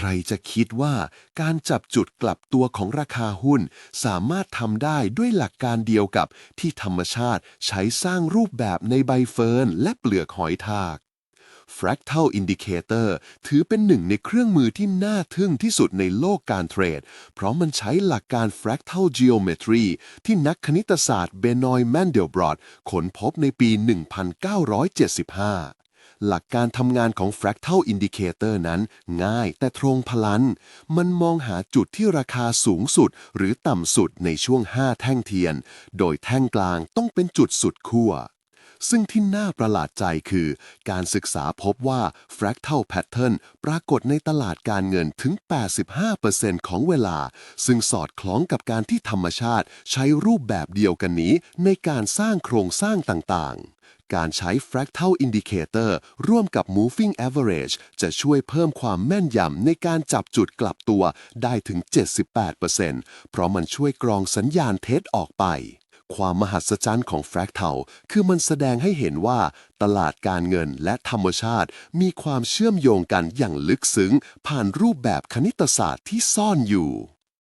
ใครจะคิดว่าการจับจุดกลับตัวของราคาหุ้น สามารถทำได้ด้วยหลักการเดียวกับที่ธรรมชาติใช้สร้างรูปแบบในใบเฟิร์นและเปลือกหอยทาก Fractal Indicator ถือเป็นหนึ่งในเครื่องมือที่น่าทึ่งที่สุดในโลกการเทรด เพราะมันใช้หลักการ Fractal Geometry ที่นักคณิตศาสตร์เบนอยแมนเดลบรอดค้นพบในปี 1975 หลักการทำงานของ Fractal Indicator นั้น ง่ายแต่ตรงพลัน มันมองหาจุดที่ราคาสูงสุดหรือต่ำสุดในช่วง 5 แท่งเทียน โดยแท่งกลางต้องเป็นจุดสุดขั้วซึ่งที่น่าประหลาดใจคือ การศึกษาพบว่า fractal pattern ปรากฏในตลาดการเงินถึง 85%ของเวลา ซึ่งสอดคล้องกับการที่ธรรมชาติใช้รูปแบบเดียวกันนี้ในการสร้างโครงสร้างต่างๆ การใช้ fractal indicator ร่วมกับ moving average จะช่วยเพิ่มความแม่นยำในการจับจุดกลับตัวได้ถึง 78%เพราะมันช่วยกรองสัญญาณเท็จออกไป ความมหัศจรรย์ของ Fractal คือมันแสดงให้เห็นว่า ตลาดการเงินและธรรมชาติ มีความเชื่อมโยงกันอย่างลึกซึ้ง ผ่านรูปแบบคณิตศาสตร์ที่ซ่อนอยู่